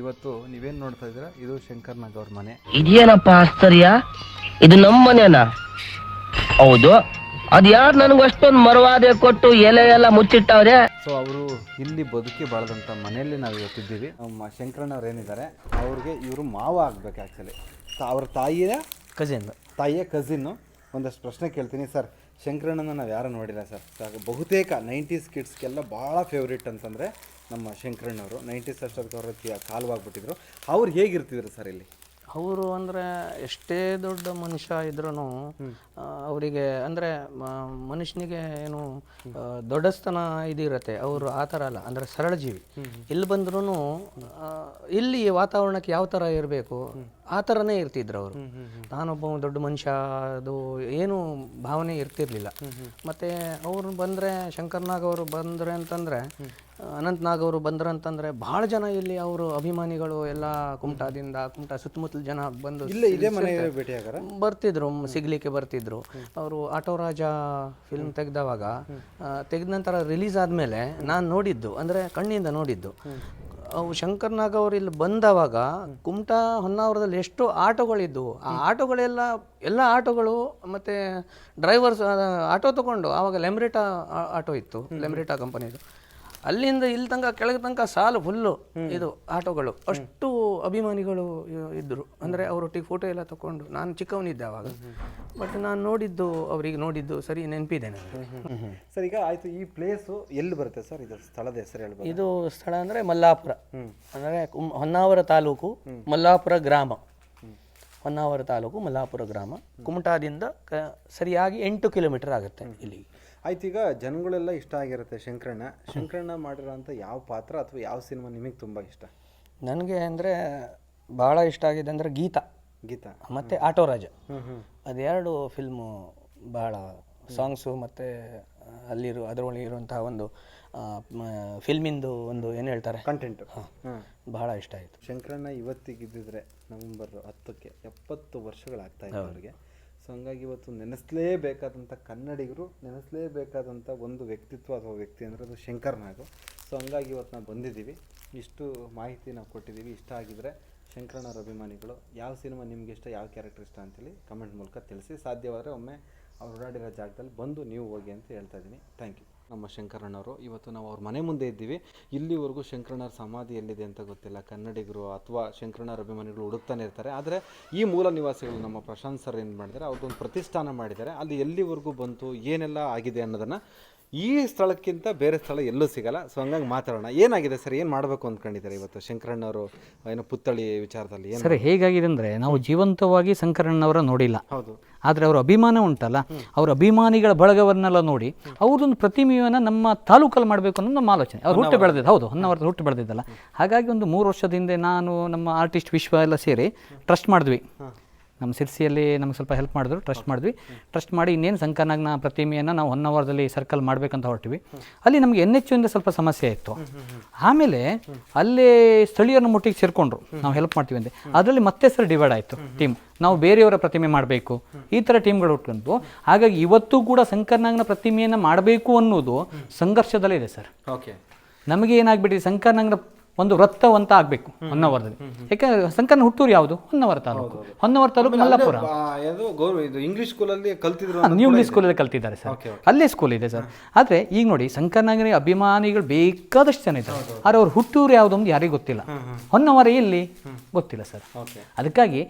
ಇವತ್ತು ನೀವೇನು ನೋಡ್ತಾ ಇದ್ದೀರಾ? ಇದು ಶಂಕರ್ ನಾಗ್ ಅವ್ರ ಮನೆ. ಇದೇನಪ್ಪ ಆಶ್ಚರ್ಯ? ಇದು ನಮ್ಮ ಮನೆನಾ? ಹೌದು. ಅದ್ ಯಾರು ನನಗೆ ಅಷ್ಟೊಂದು ಮರವಾದೆ ಕೊಟ್ಟು ಎಲೆ ಎಲ್ಲ ಮುಚ್ಚಿಟ್ಟವ್ರೆ? ಸೊ ಅವರು ಇಲ್ಲಿ ಬದುಕಿ ಬಾಳದಂತ ಮನೆಯಲ್ಲಿ ನಾವು ಇವತ್ತಿದ್ದೀವಿ. ನಮ್ಮ ಶಂಕರಣ್ಣವ್ರು ಏನಿದ್ದಾರೆ ಅವ್ರಿಗೆ ಇವರು ಮಾವ ಆಗ್ಬೇಕು ಆ್ಯಕ್ಚುಲಿ ಅವ್ರ ತಾಯಿಯ ಕಜಿನ್ ತಾಯಿಯ ಕಸಿನ್ನು ಒಂದಷ್ಟು ಪ್ರಶ್ನೆ ಕೇಳ್ತೀನಿ ಸರ್. ಶಂಕರಣ್ಣನ ನಾವು ಯಾರು ನೋಡಿಲ್ಲ ಸರ್. ಬಹುತೇಕ ನೈಂಟೀಸ್ ಕಿಡ್ಸ್ಗೆಲ್ಲ ಭಾಳ ಫೇವ್ರೇಟ್ ಅಂತಂದರೆ ನಮ್ಮ ಶಂಕರಣ್ಣವರು. ನೈಂಟೀಸ್ ಅಷ್ಟೊತ್ತಿಗೆ ಅವ್ರ ಕಾಲವಾಗ್ಬಿಟ್ಟಿದ್ರು. ಅವ್ರು ಹೇಗಿರ್ತಿದ್ರು ಸರ್ ಇಲ್ಲಿ? ಅವರು ಅಂದರೆ ಎಷ್ಟೇ ದೊಡ್ಡ ಮನುಷ್ಯ ಇದ್ರೂ ಅವರಿಗೆ ಅಂದರೆ ಮನುಷ್ಯನಿಗೆ ಏನು ದೊಡ್ಡಸ್ತನ ಇದಿರತ್ತೆ. ಅವರು ಆ ಥರ ಅಲ್ಲ. ಅಂದರೆ ಸರಳ ಜೀವಿ ಇಲ್ಲಿ ಬಂದ್ರೂ ಇಲ್ಲಿ ವಾತಾವರಣಕ್ಕೆ ಯಾವ ಥರ ಇರಬೇಕು ಆ ಥರನೇ ಇರ್ತಿದ್ರು ಅವರು. ನಾನೊಬ್ಬ ದೊಡ್ಡ ಮನುಷ್ಯ ಅದು ಏನು ಭಾವನೆ ಇರ್ತಿರ್ಲಿಲ್ಲ. ಮತ್ತು ಅವ್ರು ಬಂದರೆ ಶಂಕರ್ನಾಗ್ ಅವರು ಬಂದರೆ ಅಂತಂದರೆ ಅನಂತ್ನಾಗ್ ಅವರು ಬಂದರು ಅಂತಂದರೆ ಭಾಳ ಜನ ಇಲ್ಲಿ ಅವರು ಅಭಿಮಾನಿಗಳು ಎಲ್ಲ ಕುಮಟಾದಿಂದ ಕುಮಟಾ ಸುತ್ತಮುತ್ತಲ ಜನ ಬಂದು ಇಲ್ಲೇ ಇದೇ ಮನೆ ಭೇಟಿಯಾಗಾರ? ಬರ್ತಿದ್ರು ಮ್- ಸಿಗ್ಲಿಕ್ಕೆ ಬರ್ತಿದ್ರು. ಅವರು ಆಟೋ ರಾಜ ಫಿಲ್ಮ್ ತೆಗೆದವಾಗ ತೆಗೆದ ನಂತರ ರಿಲೀಸ್ ಆದಮೇಲೆ ನಾನು ನೋಡಿದ್ದು ಅಂದರೆ ಕಣ್ಣಿಂದ ನೋಡಿದ್ದು. ಅವು ಶಂಕರ್ನಾಗ್ ಅವರು ಇಲ್ಲಿ ಬಂದವಾಗ ಕುಮಟಾ ಹೊನ್ನಾವರದಲ್ಲಿ ಎಷ್ಟು ಆಟೋಗಳಿದ್ದವು ಆ ಆಟೋಗಳೆಲ್ಲ ಎಲ್ಲ ಆಟೋಗಳು ಮತ್ತು ಡ್ರೈವರ್ಸ್ ಆಟೋ ತಗೊಂಡು ಆವಾಗ ಲೆಮ್ರಿಟಾ ಆ- ಆಟೋ ಇತ್ತು. ಲೆಮ್ರಿಟಾ ಕಂಪನಿದು ಅಲ್ಲಿಂದ ಇಲ್ಲಿ ತನಕ ಕೆಳಗೆ ತನಕ ಸಾಲು ಫುಲ್ಲು ಇದು ಆಟೋಗಳು. ಅಷ್ಟು ಅಭಿಮಾನಿಗಳು ಇದ್ದರು ಇದ್ರು. ಅಂದರೆ ಅವರೊಟ್ಟಿಗೆ ಫೋಟೋ ಎಲ್ಲ ತಗೊಂಡು ನಾನು ಚಿಕ್ಕವನಿದ್ದೆ ಅವಾಗ. ಬಟ್ ನಾನು ನೋಡಿದ್ದು ಅವರಿಗೆ ನೋಡಿದ್ದು ಸರಿ ನೆನಪಿದೆ ನನಗೆ. ಸರ್ ಈಗ ಆಯಿತು ಈ ಪ್ಲೇಸು ಎಲ್ಲಿ ಬರುತ್ತೆ ಸರ್? ಇದು ಸ್ಥಳದ ಹೆಸರು ಇದು ಸ್ಥಳ ಅಂದರೆ ಮಲ್ಲಾಪುರ. ಅಂದರೆ ಹೊನ್ನಾವರ ತಾಲೂಕು ಮಲ್ಲಾಪುರ ಗ್ರಾಮ. ಹೊನ್ನಾವರ ತಾಲೂಕು ಮಲ್ಲಾಪುರ ಗ್ರಾಮ. ಕುಮಟಾದಿಂದ ಕ ಸರಿಯಾಗಿ ಎಂಟು ಕಿಲೋಮೀಟರ್ ಆಗುತ್ತೆ ಇಲ್ಲಿಗೆ ಆಯ್ತು ಈಗ ಜನಗಳೆಲ್ಲ ಇಷ್ಟ ಆಗಿರುತ್ತೆ ಶಂಕರಣ್ಣ. ಶಂಕರಣ್ಣ ಮಾಡಿರೋಂಥ ಯಾವ ಪಾತ್ರ ಅಥವಾ ಯಾವ ಸಿನಿಮಾ ನಿಮಗೆ ತುಂಬ ಇಷ್ಟ? ನನಗೆ ಅಂದರೆ ಭಾಳ ಇಷ್ಟ ಆಗಿದೆ ಅಂದರೆ ಗೀತಾ. ಗೀತಾ. ಮತ್ತು ಆಟೋ ರಾಜ ಅದೆರಡು ಫಿಲ್ಮು ಭಾಳ ಸಾಂಗ್ಸು ಮತ್ತು ಅಲ್ಲಿರೋ ಅದರೊಳಗೆ ಇರುವಂತಹ ಒಂದು ಫಿಲ್ಮಿಂದು ಒಂದು ಏನು ಹೇಳ್ತಾರೆ? ಕಂಟೆಂಟ್ ಹಾಂ. ಬಹಳ ಇಷ್ಟ ಆಯಿತು. ಶಂಕರಣ್ಣ ಇವತ್ತಿಗಿದ್ದಿದ್ರೆ ನವೆಂಬರ್ ಹತ್ತಕ್ಕೆ ಎಪ್ಪತ್ತು ವರ್ಷಗಳಾಗ್ತಾ ಇದೆ ಅವರಿಗೆ. ಸೊ ಹಂಗಾಗಿ ಇವತ್ತು ನೆನೆಸಲೇಬೇಕಾದಂಥ ಕನ್ನಡಿಗರು ನೆನೆಸಲೇಬೇಕಾದಂಥ ಒಂದು ವ್ಯಕ್ತಿತ್ವ ಅಥವಾ ವ್ಯಕ್ತಿ ಅಂದರೆ ಅದು ಶಂಕರ್ನಾಗು ಸೊ ಹಂಗಾಗಿ ಇವತ್ತು ನಾವು ಬಂದಿದ್ದೀವಿ. ಇಷ್ಟು ಮಾಹಿತಿ ನಾವು ಕೊಟ್ಟಿದ್ದೀವಿ. ಇಷ್ಟ ಆಗಿದ್ರೆ ಶಂಕರಣ್ಣವ್ರ ಅಭಿಮಾನಿಗಳು ಯಾವ ಸಿನಿಮಾ ನಿಮ್ಗೆ ಇಷ್ಟ ಯಾವ ಕ್ಯಾರೆಕ್ಟರ್ ಇಷ್ಟ ಅಂತೇಳಿ ಕಮೆಂಟ್ ಮೂಲಕ ತಿಳಿಸಿ. ಸಾಧ್ಯವಾದರೆ ಒಮ್ಮೆ ಅವ್ರು ಓಡಾಡಿರೋ ಜಾಗದಲ್ಲಿ ಬಂದು ನೀವು ಹೋಗಿ ಅಂತ ಹೇಳ್ತಾ ಇದ್ದೀನಿ. ಥ್ಯಾಂಕ್ ಯು ನಮ್ಮ ಶಂಕರಣ್ಣವರು, ಇವತ್ತು ನಾವು ಅವ್ರ ಮನೆ ಮುಂದೆ ಇದ್ದೀವಿ. ಇಲ್ಲಿವರೆಗೂ ಶಂಕರಣ್ಣರ ಸಮಾಧಿ ಎಲ್ಲಿದೆ ಅಂತ ಗೊತ್ತಿಲ್ಲ. ಕನ್ನಡಿಗರು ಅಥವಾ ಶಂಕರಣ್ಣರ ಅಭಿಮಾನಿಗಳು ಹುಡುಕ್ತಾನೆ ಇರ್ತಾರೆ. ಆದರೆ ಈ ಮೂಲ ನಿವಾಸಿಗಳು ನಮ್ಮ ಪ್ರಶಾಂತ್ ಸರ್ ಏನು ಮಾಡಿದ್ದಾರೆ, ಅವ್ರದ್ದೊಂದು ಪ್ರತಿಷ್ಠಾನ ಮಾಡಿದ್ದಾರೆ. ಅಲ್ಲಿ ಎಲ್ಲಿವರೆಗೂ ಬಂತು, ಏನೆಲ್ಲ ಆಗಿದೆ ಅನ್ನೋದನ್ನು ಈ ಸ್ಥಳಕ್ಕಿಂತ ಬೇರೆ ಸ್ಥಳ ಎಲ್ಲೂ ಸಿಗಲ್ಲ. ಸೊ ಹಂಗಾಗಿ ಮಾತಾಡೋಣ. ಏನಾಗಿದೆ ಸರ್? ಏನು ಮಾಡಬೇಕು ಅಂದ್ಕೊಂಡಿದ್ದಾರೆ ಇವತ್ತು ಶಂಕರಣ್ಣವರು ಏನೋ ಪುತ್ಥಳಿ ವಿಚಾರದಲ್ಲಿ ಏನು ಸರ್ ಹೇಗಾಗಿದೆ ಅಂದರೆ ನಾವು ಜೀವಂತವಾಗಿ ಶಂಕರಣ್ಣವರ ನೋಡಿಲ್ಲ. ಹೌದು. ಆದರೆ ಅವರ ಅಭಿಮಾನ ಉಂಟಲ್ಲ? ಅವರ ಅಭಿಮಾನಿಗಳ ಬಳಗವನ್ನೆಲ್ಲ ನೋಡಿ ಅವ್ರದ್ದೊಂದು ಪ್ರತಿಮೆಯನ್ನು ನಮ್ಮ ತಾಲೂಕಲ್ಲಿ ಮಾಡಬೇಕು ಅನ್ನೋದು ನಮ್ಮ ಆಲೋಚನೆ. ಅವ್ರು ಹುಟ್ಟು ಬೆಳೆದಿದ್ದು ಹೌದು ಹೊನ್ನಾವರದ ಹುಟ್ಟು ಬೆಳೆದಿದ್ದಲ್ಲ. ಹಾಗಾಗಿ ಒಂದು ಮೂರು ವರ್ಷದಿಂದ ನಾನು ನಮ್ಮ ಆರ್ಟಿಸ್ಟ್ ವಿಶ್ವ ಎಲ್ಲ ಸೇರಿ ಟ್ರಸ್ಟ್ ಮಾಡಿದ್ವಿ. ನಮ್ಮ ಸಿರ್ಸಿಯಲ್ಲಿ ನಮ್ಗೆ ಸ್ವಲ್ಪ ಹೆಲ್ಪ್ ಮಾಡಿದ್ರು ಟ್ರಸ್ಟ್ ಮಾಡಿದ್ವಿ. ಟ್ರಸ್ಟ್ ಮಾಡಿ ಇನ್ನೇನು ಸಂಕನಾಗ್ನ ಪ್ರತಿಮೆಯನ್ನು ನಾವು ಹೊನ್ನಾವರದಲ್ಲಿ ಸರ್ಕಲ್ ಮಾಡಬೇಕಂತ ಹೊರಟಿವಿ. ಅಲ್ಲಿ ನಮಗೆ ಎನ್ ಎಚ್ ಇಂದ ಸ್ವಲ್ಪ ಸಮಸ್ಯೆ ಇತ್ತು. ಆಮೇಲೆ ಅಲ್ಲಿ ಸ್ಥಳೀಯರನ್ನ ಮುಟ್ಟಿಗೆ ಸೇರಿಕೊಂಡ್ರು. ನಾವು ಹೆಲ್ಪ್ ಮಾಡ್ತೀವಿ ಅಂದೆ. ಅದರಲ್ಲಿ ಮತ್ತೆ ಸರ್ ಡಿವೈಡ್ ಆಯಿತು ಟೀಮ್ ನಾವು ಬೇರೆಯವರ ಪ್ರತಿಮೆ ಮಾಡಬೇಕು. ಈ ಥರ ಟೀಮ್ಗಳು ಹುಟ್ಕೊಂಡು ಹಾಗಾಗಿ ಇವತ್ತು ಕೂಡ ಸಂಕರ್ನಾಗ್ನ ಪ್ರತಿಮೆಯನ್ನು ಮಾಡಬೇಕು ಅನ್ನೋದು ಸಂಘರ್ಷದಲ್ಲೇ ಇದೆ ಸರ್ ಓಕೆ ನಮಗೆ ಏನಾಗ್ಬಿಟ್ಟಿದೆ? ಶಂಕರ್ನಾಗ್ನ ಒಂದು ವೃತ್ತವಂತ ಆಗಬೇಕು ಹೊನ್ನವರದಲ್ಲಿ. ಯಾಕಂದ್ರೆ ಸಂಕನ ಹುಟ್ಟೂರು ಯಾವುದು? ಹೊನ್ನವರ ತಾಲೂಕು. ಹೊನ್ನವರ ತಾಲೂಕು ಮಲ್ಲಾಪುರ. ಇಂಗ್ಲಿಷ್ ಸ್ಕೂಲಲ್ಲಿ ಕಲ್ತಿದ್ರು ನ್ಯೂ ಇಂಗ್ಲಿಷ್ ಸ್ಕೂಲಲ್ಲಿ ಕಲ್ತಿದ್ದಾರೆ ಸರ್. ಅಲ್ಲೇ ಸ್ಕೂಲ್ ಇದೆ ಸರ್. ಆದ್ರೆ ಈಗ ನೋಡಿ ಸಂಕರ್ನಾಗರಿ ಅಭಿಮಾನಿಗಳು ಬೇಕಾದಷ್ಟು ಜನ ಇದ್ದಾರೆ. ಆದರೆ ಅವ್ರ ಹುಟ್ಟೂರು ಯಾವುದು ಅಂತ ಯಾರಿಗೂ ಗೊತ್ತಿಲ್ಲ. ಹೊನ್ನವರ ಎಲ್ಲಿ? ಗೊತ್ತಿಲ್ಲ ಸರ್. ಅದಕ್ಕಾಗಿ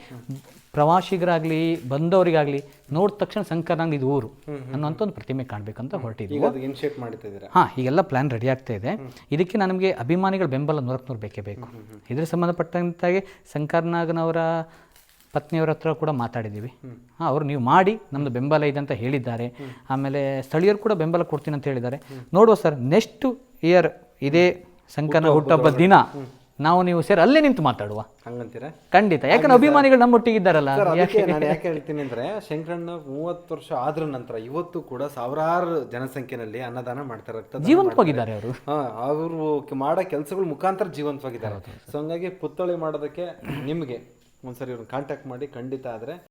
ಪ್ರವಾಸಿಗರಾಗಲಿ ಬಂದವರಿಗಾಗಲಿ ನೋಡಿದ ತಕ್ಷಣ ಶಂಕರ್ನಾಗ್ ಇದು ಊರು ಅನ್ನೋಂಥ ಒಂದು ಪ್ರತಿಮೆ ಕಾಣಬೇಕಂತ ಹೊರಟಿದ್ದೀವಿ ಇನಿಷಿಯೇಟ್ ಮಾಡ್ತಿದ್ದೀರಾ ಹಾಂ ಈಗೆಲ್ಲ ಪ್ಲ್ಯಾನ್ ರೆಡಿ ಆಗ್ತಾ ಇದೆ. ಇದಕ್ಕೆ ನಮಗೆ ಅಭಿಮಾನಿಗಳ ಬೆಂಬಲ ನೂರಕ್ಕೆ ನೂರು ಬೇಕೇ. ಬೇಕು ಇದ್ರ ಸಂಬಂಧಪಟ್ಟಂತಾಗಿ ಶಂಕರ್ನಾಗನವರ ಪತ್ನಿಯವರ ಹತ್ರ ಕೂಡ ಮಾತಾಡಿದ್ದೀವಿ. ಹಾಂ ಅವರು ನೀವು ಮಾಡಿ ನಮ್ಮದು ಬೆಂಬಲ ಇದೆ ಅಂತ ಹೇಳಿದ್ದಾರೆ. ಆಮೇಲೆ ಸ್ಥಳೀಯರು ಕೂಡ ಬೆಂಬಲ ಕೊಡ್ತೀನಿ ಅಂತ ಹೇಳಿದ್ದಾರೆ. ನೋಡುವ ಸರ್ ನೆಕ್ಸ್ಟ್ ಇಯರ್ ಇದೇ ಸಂಕನ ಹುಟ್ಟುಹಬ್ಬದ ದಿನ. ನಾವು ನೀವು ಸೇರಿ ಅಲ್ಲೇ ನಿಂತು ಮಾತಾಡುವ. ಹಂಗಂತೀರಾ? ಖಂಡಿತ. ಯಾಕಂದ್ರೆ ಅಭಿಮಾನಿಗಳು ನಮ್ಮೊಟ್ಟಿಗೆ ಇದ್ದಾರಲ್ಲ ಅದಕ್ಕೆ ನಾನು ಯಾಕೆ ಹೇಳ್ತೀನಿ ಅಂದ್ರೆ ಶಂಕರಣ್ಣ ಮೂವತ್ತು ವರ್ಷ ಆದ್ರ ನಂತರ ಇವತ್ತು ಕೂಡ ಸಾವಿರಾರು ಜನಸಂಖ್ಯೆನಲ್ಲಿ ಅನ್ನದಾನ ಮಾಡ್ತಾರೆ ರಕ್ತದಾನ ಜೀವಂತವಾಗಿದ್ದಾರೆ ಅವರು. ಅವರು ಮಾಡೋ ಕೆಲಸಗಳ ಮುಖಾಂತರ ಜೀವಂತವಾಗಿದ್ದಾರೆ. ಸೊ ಹಂಗಾಗಿ ಪುತ್ಥಳಿ ಮಾಡೋದಕ್ಕೆ ನಿಮಗೆ ಒಂದ್ಸರಿ ಇವ್ರನ್ನ ಕಾಂಟ್ಯಾಕ್ಟ್ ಮಾಡಿ ಖಂಡಿತ ಆದರೆ